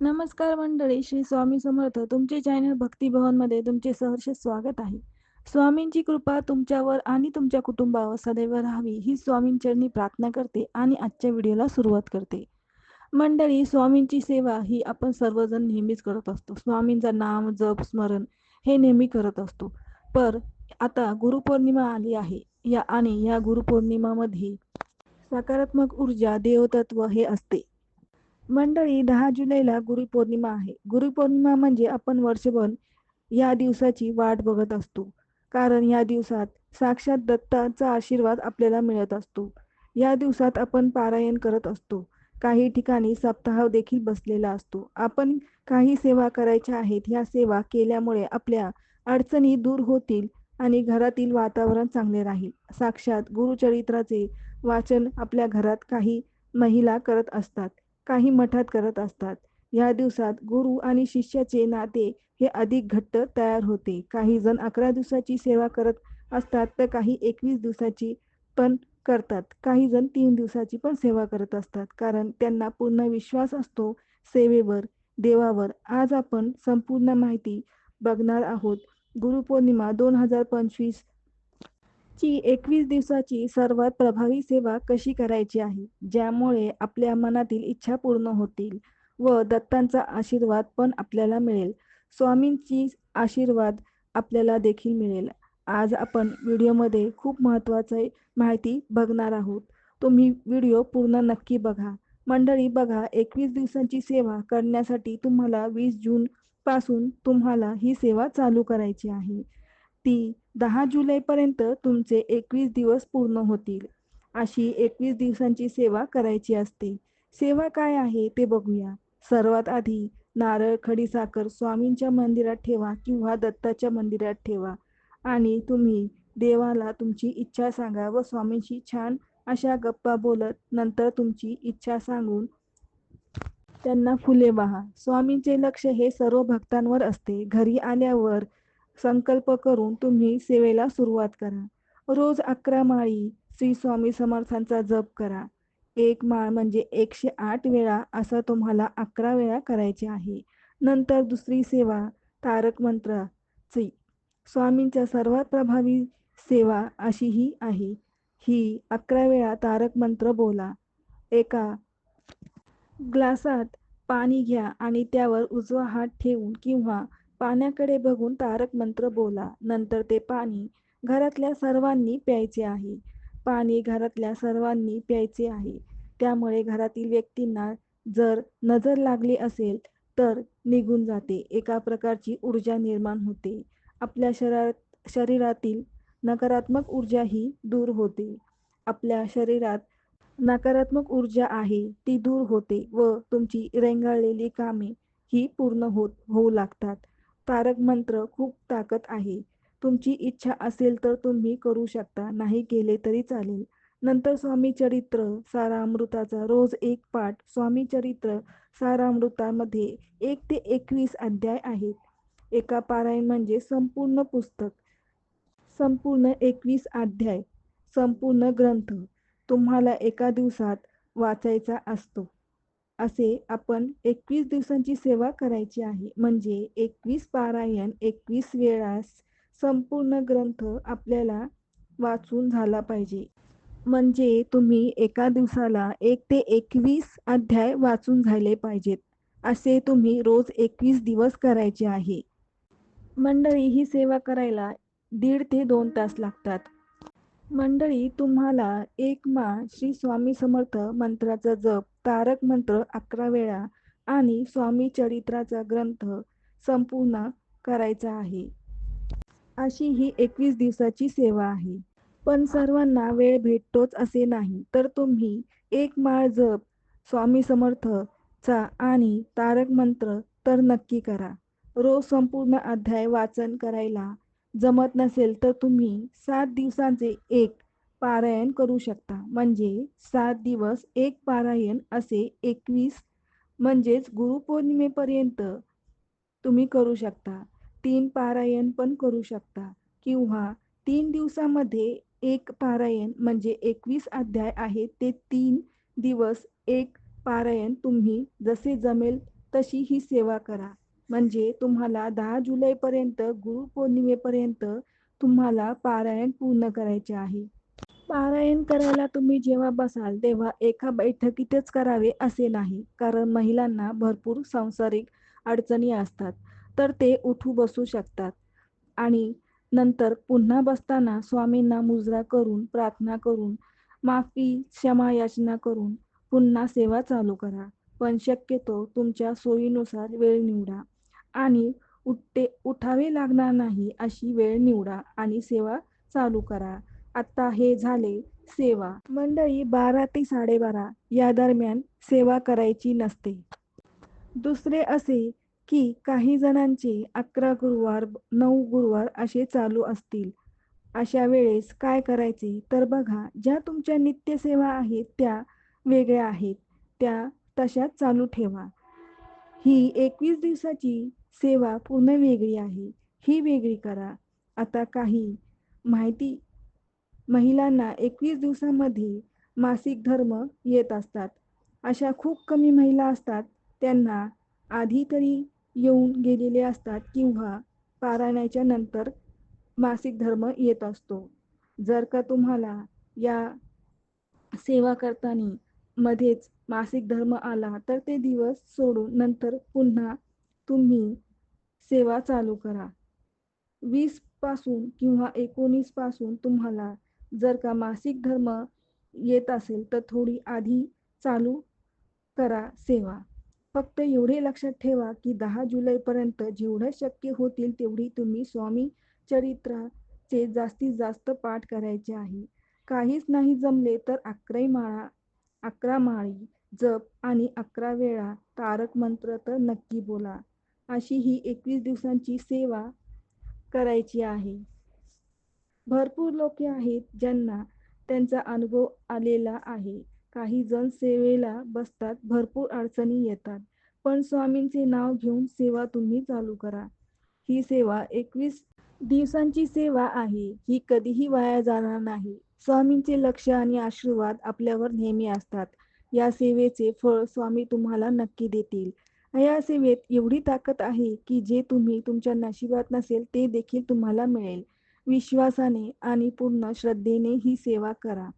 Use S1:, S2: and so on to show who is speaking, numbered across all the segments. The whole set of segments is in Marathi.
S1: नमस्कार मंडळी श्री स्वामी समर्थ. तुमचे चॅनल भक्तिभवनमध्ये तुमचे सहर्ष स्वागत आहे. स्वामींची कृपा तुमच्यावर आणि तुमच्या कुटुंबावर सदैव राहावी ही स्वामींचरणी प्रार्थना करते आणि आजच्या व्हिडिओला सुरुवात करते. मंडळी स्वामींची सेवा ही आपण सर्वजण नेहमीच करत असतो. स्वामींचा नाम जप स्मरण हे नेहमी करत असतो. पर आता गुरुपौर्णिमा आली आहे. या आणि या गुरुपौर्णिमामध्ये सकारात्मक ऊर्जा देवतत्व हे असते. मंडळी दहा जुलैला गुरुपौर्णिमा आहे. गुरुपौर्णिमा म्हणजे आपण वर्षभर या दिवसाची वाट बघत असतो. कारण या दिवसात साक्षात दत्ताचा आशीर्वाद आपल्याला मिळत असतो. या दिवसात आपण पारायण करत असतो. काही ठिकाणी सप्ताह देखील बसलेला असतो. आपण काही सेवा करायच्या आहेत. ह्या सेवा केल्यामुळे आपल्या अडचणी दूर होतील आणि घरातील वातावरण चांगले राहील. साक्षात गुरुचरित्राचे वाचन आपल्या घरात काही महिला करत असतात. काही मठात करत असतात. या दिवसात गुरु आणि शिष्याचे नाते हे अधिक घट्ट तयार होते. काही जण अकरा दिवसाची सेवा करत असतात तर काही एकवीस दिवसाची पण करतात. काही जण तीन दिवसाची पण सेवा करत असतात. कारण त्यांना पूर्ण विश्वास असतो सेवेवर देवावर. आज आपण संपूर्ण माहिती बघणार आहोत. गुरुपौर्णिमा दोन हजार पंचवीस ची एकवीस दिवसाची सर्वात प्रभावी सेवा कशी करायची आहे? ज्यामुळे आपल्या मनातील इच्छा पूर्ण होतील व दत्तांचा आशीर्वाद पण आपल्याला मिळेल. स्वामींची आशीर्वाद आपल्याला देखील मिळेल. आज आपण व्हिडिओमध्ये खूप महत्त्वाची माहिती बघणार आहोत. तुम्ही व्हिडिओ पूर्ण नक्की बघा. मंडळी बघा एकवीस दिवसांची सेवा करण्यासाठी तुम्हाला वीस जून पासून तुम्हाला ही सेवा चालू करायची आहे. ती दहा जुलैपर्यंत तुमचे एकवीस दिवस पूर्ण होतील. अशी एकवीस दिवसांची सेवा करायची असते. सेवा काय आहे ते बघूया. सर्वात आधी नारळ खडीसाखर स्वामींच्या मंदिरात ठेवा किंवा दत्ताच्या मंदिरात ठेवा. आणि तुम्ही देवाला तुमची इच्छा सांगा व स्वामींशी छान अशा गप्पा बोलत नंतर तुमची इच्छा सांगून त्यांना फुले वाहा. स्वामींचे लक्ष हे सर्व भक्तांवर असते. घरी आल्यावर संकल्प करून तुम्ही सेवेला सुरुवात करा. रोज अकरा माळी श्री स्वामी समर्थांचा जप करा. एक माळ म्हणजे एकशे आठ वेळा असं तुम्हाला अकरा वेळा करायचे आहे. नंतर दुसरी सेवा तारक मंत्राची स्वामींच्या सर्वात प्रभावी सेवा अशी ही आहे. ही अकरा वेळा तारक मंत्र बोला. एका ग्लासात पाणी घ्या आणि त्यावर उजवा हात ठेवून किंवा पाण्याकडे बघून तारक मंत्र बोला. नंतर ते पाणी घरातल्या सर्वांनी प्यायचे आहे. पाणी घरातल्या सर्वांनी प्यायचे आहे. त्यामुळे घरातील व्यक्तींना जर नजर लागली असेल तर निघून जाते. एका प्रकारची ऊर्जा निर्माण होते. आपल्या शरीरात शरीरातील नकारात्मक ऊर्जा ही दूर होते. आपल्या शरीरात नकारात्मक ऊर्जा आहे ती दूर होते व तुमची रेंगाळलेली कामे ही पूर्ण होत होऊ लागतात. तारक मंत्र खूप ताकद आहे. तुमची इच्छा असेल तर तुम्ही करू शकता नाही केले तरी चालेल. नंतर स्वामी चरित्र सारामृताचा रोज एक पाठ स्वामी चरित्र सारामृतामध्ये एक ते एकवीस अध्याय आहेत. एका पारायण म्हणजे संपूर्ण पुस्तक. संपूर्ण एकवीस अध्याय. संपूर्ण ग्रंथ. तुम्हाला एका दिवसात वाचायचा असतो. असे आपण एकवीस दिवसांची सेवा करायची आहे. म्हणजे एकवीस पारायण एकवीस वेळास संपूर्ण ग्रंथ आपल्याला वाचून झाला पाहिजे. म्हणजे तुम्ही एका दिवसाला एक ते एकवीस अध्याय वाचून झाले पाहिजेत. असे तुम्ही रोज एकवीस दिवस करायचे आहे. मंडळी ही सेवा करायला दीड ते दोन तास लागतात. मंडळी तुम्हाला एक मा श्री स्वामी समर्थ मंत्राचा जप तारक मंत्र अकरा वेळा आणि स्वामी चरित्राचा ग्रंथ संपूर्ण करायचा आहे. अशी ही एकवीस दिवसाची सेवा आहे. पण सर्वांना वेळ भेटतोच असे नाही तर तुम्ही एक माळ जप स्वामी समर्थचा आणि तारक मंत्र तर नक्की करा. रोज संपूर्ण अध्याय वाचन करायला जमत नसेल तर तुम्ही सात दिवसांचे एक पारायण करू शकता. म्हणजे सात दिवस एक पारायण असे एकवीस म्हणजेच गुरुपौर्णिमेपर्यंत तुम्ही करू शकता. तीन पारायण पण करू शकता. किंवा तीन दिवसामध्ये एक पारायण म्हणजे एकवीस अध्याय आहे ते तीन दिवस एक पारायण तुम्ही जसे जमेल तशी ही सेवा करा. म्हणजे तुम्हाला दहा जुलैपर्यंत गुरुपौर्णिमेपर्यंत तुम्हाला पारायण पूर्ण करायचे आहे. पारायण करायला तुम्ही जेव्हा बसाल तेव्हा एका बैठकीतच करावे असे नाही कारण महिलांना भरपूर सांसारिक अडचणी असतात तर ते उठू बसू शकतात. आणि नंतर पुन्हा बसताना स्वामींना मुजरा करून प्रार्थना करून माफी क्षमा याचना करून पुन्हा सेवा चालू करा. पण शक्यतो तुमच्या सोयीनुसार वेळ निवडा. आणि उठते उठावे लागणार नाही अशी वेळ निवडा आणि सेवा चालू करा. आता हे झाले सेवा. मंडळी बारा ते साडेबारा या दरम्यान सेवा करायची नसते. दुसरे असे की काही जणांचे अकरा गुरुवार नऊ गुरुवार असे चालू असतील. अशा वेळेस काय करायचे? तर बघा ज्या तुमच्या नित्यसेवा आहेत त्या वेगळ्या आहेत. त्या तशाच चालू ठेवा. ही एकवीस दिवसाची सेवा पूर्ण वेगळी आहे. ही वेगळी करा. आता काही माहिती महिलांना एकवीस दिवसामध्ये मासिक धर्म येत असतात. अशा खूप कमी महिला असतात. त्यांना आधी तरी येऊन गेलेले असतात किंवा पारायणाच्या नंतर मासिक धर्म येत असतो. जर का तुम्हाला या सेवा करताना मध्येच मासिक धर्म आला तर ते दिवस सोडून नंतर पुन्हा तुम्ही सेवा चालू करा. वीसपासून किंवा एकोणीसपासून तुम्हाला जर का मासिक धर्म येत असेल तर थोडी आधी चालू करा सेवा. फक्त एवढे लक्षात ठेवा की दहा जुलैपर्यंत जेवढं शक्य होतील तेवढी तुम्ही स्वामी चरित्राचे जास्तीत जास्त पाठ करायचे आहे. काहीच नाही जमले तर अकराई माळा अकरा माळी जप आणि अकरा वेळा तारक मंत्र तर नक्की बोला. अशी ही एकवीस दिवसांची सेवा करायची आहे. भरपूर लोक आहेत ज्यांना त्यांचा अनुभव आलेला आहे. काही जण सेवेला बसतात भरपूर अडचणी येतात. पण स्वामींचे नाव घेऊन सेवा तुम्ही चालू करा. ही सेवा एकवीस दिवसांची सेवा आहे. ही कधीही वाया जाणार नाही. स्वामींचे लक्ष आणि आशीर्वाद आपल्यावर नेहमी असतात. या सेवेचे फळ स्वामी तुम्हाला नक्की देतील. या सेवेत एवढी ताकद आहे की जे तुम्ही तुमच्या नशिबात नसेल ते देखील तुम्हाला मिळेल. विश्वासाने आणि पूर्ण श्रद्धेने ही सेवा करा.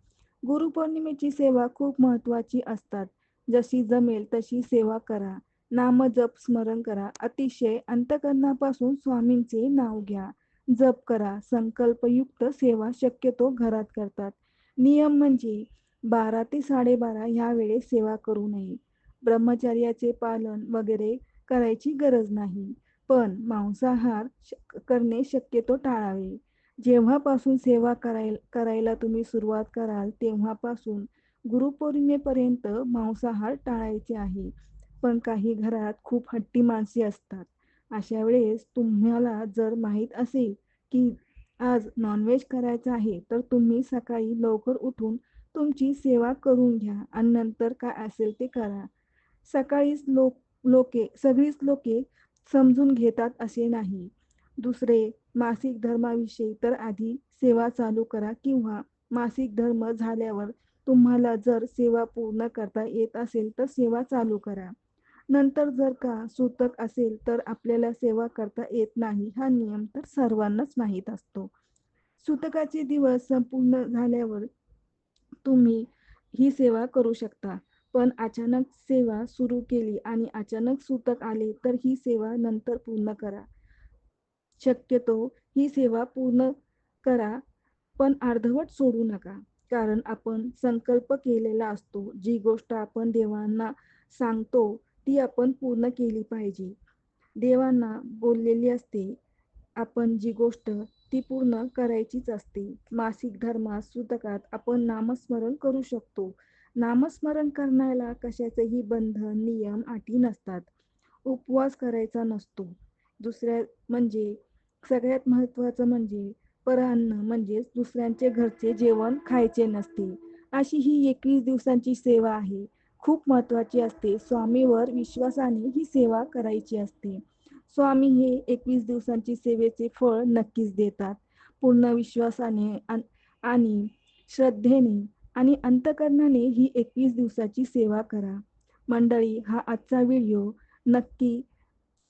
S1: गुरुपौर्णिमेची सेवा खूप महत्वाची असतात. जशी जमेल तशी सेवा करा. नामजप स्मरण करा. अतिशय अंतकरणापासून स्वामींचे नाव घ्या. जप करा. संकल्पयुक्त सेवा शक्यतो घरात करतात. नियम म्हणजे बारा ते साडेबारा ह्या वेळेस सेवा करू नये. ब्रह्मचर्याचे पालन वगैरे करायची गरज नाही. पण मांसाहार करणे शक्यतो टाळावे. जेव्हापासून सेवा कराय करायला तुम्ही सुरुवात कराल तेव्हापासून गुरुपौर्णिमेपर्यंत मांसाहार टाळायचे आहे. पण काही घरात खूप हट्टी माणसे असतात. अशा वेळेस तुम्हाला जर माहीत असेल की आज नॉनव्हेज करायचं आहे तर तुम्ही सकाळी लवकर उठून तुमची सेवा करून घ्या आणि नंतर काय असेल ते करा. सकाळीच लोक लोके सगळीच लोके समजून घेतात असे नाही. दुसरे मासिक धर्माविषयी तर आधी सेवा चालू करा किंवा मासिक धर्म झाल्यावर तुम्हाला जर सेवा पूर्ण करता येत असेल तर सेवा चालू करा. नंतर जर का सूतक असेल तर आपल्याला सेवा करता येत नाही हा नियम तर सर्वांनाच माहीत असतो. सूतकाचे दिवस संपूर्ण झाल्यावर तुम्ही ही सेवा करू शकता. पण अचानक सेवा सुरू केली आणि अचानक सूतक आले तर ही सेवा नंतर पूर्ण करा. शक्यतो ही सेवा पूर्ण करा पण अर्धवट सोडू नका. कारण आपण संकल्प केलेला असतो. जी गोष्ट आपण देवांना सांगतो ती आपण पूर्ण केली पाहिजे. देवांना बोललेली असते आपण जी गोष्ट ती पूर्ण करायचीच असते. मासिक धर्मात सुतकात आपण नामस्मरण करू शकतो. नामस्मरण करण्याला कशाचेही बंधन नियम अटी नसतात. उपवास करायचा नसतो. दुसऱ्या म्हणजे सगळ्यात महत्त्वाचं म्हणजे परान्न म्हणजेच दुसऱ्यांचे घरचे जेवण खायचे नसते. अशी ही एकवीस दिवसांची सेवा आहे. खूप महत्त्वाची असते. स्वामीवर विश्वासाने ही सेवा करायची असते. स्वामी हे एकवीस दिवसांची सेवेचे फळ नक्कीच देतात. पूर्ण विश्वासाने आणि श्रद्धेने आणि अंतकरणाने ही एकवीस दिवसाची सेवा करा. मंडळी हा आजचा व्हिडिओ नक्की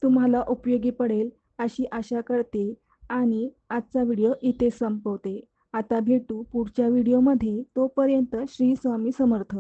S1: तुम्हाला उपयोगी पडेल अशी आशा करते आणि आजचा व्हिडिओ इथे संपवते. आता भेटू पुढच्या व्हिडिओमध्ये. तोपर्यंत श्री स्वामी समर्थ.